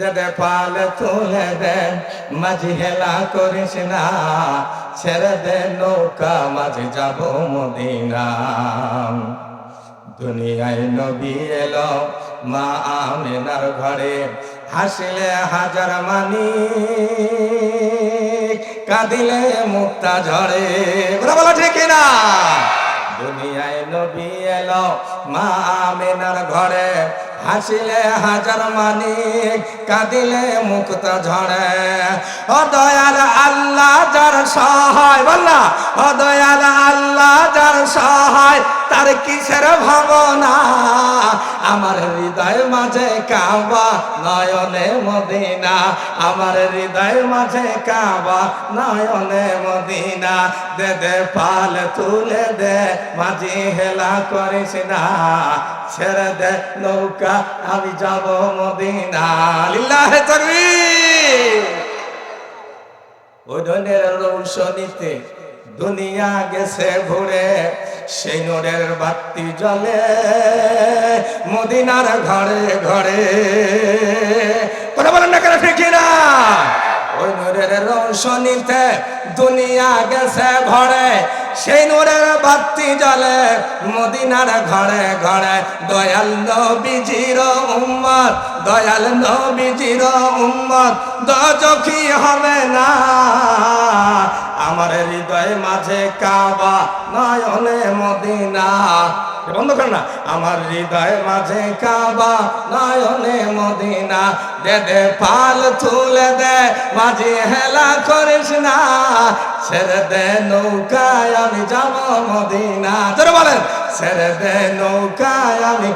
দেদে পাল তুলে দে, মাঝি হেলা করিস না। ছেড়ে দে নৌকা, মাঝি যাব মদিনা দুনিয়ায় নবী এলো মা আমিনার ঘরে, হাসিলে হাজার মানি কাঁদিলে মুক্তা ঝরে বলো ঠিক না দুনিয়ায় নবী এলো মা আমিনার ঘরে হাসিলে হাজার মানি কাঁদিলে মুক্ত ঝরে। ও দয়াল আল্লাহ যার সহায়, বললা, ও দয়াল আল্লাহ যার সহায়, তার কিসের ভাবনা? আমার হৃদয় মাঝে কাবা, নয়নে মদিনা। আমার হৃদয় মাঝে কাবা, নয়নে মদিনা। দে দে, পাল তুলে দে, মাঝি হেলা করিস না। ছেড়ে দে নৌকা, আমি যাব মদিনা। লিল্লাহে তাকবীর ওজনের রৌশনীতে দুনিয়া গেছে ভরে। সেই নোরের বাতি জ্বলে মদিনার ঘরে ঘরে। কথা বলেন না কেন ঠিক না ওই নোরের রৌশনীতে দুনিয়া গেছে ঘরে। সেই নোরের বাতি জ্বলে মদিনার ঘরে ঘরে। দয়াল নবীজির উম্মত, দয়াল নবীজির উম্মত, দজখি হবে কাবা নয়নে মদিনা। বন্ধ কর না। আমার হৃদয় মাঝে কাবা নয়নে মদিনা। দে দে, পাল তুলে দে, মাঝে হেলা করিস না। ছেড়ে দে নৌকায় আমি যাব মদিনা। তোরা বলেন, ছেড়ে দে নৌকায় আমি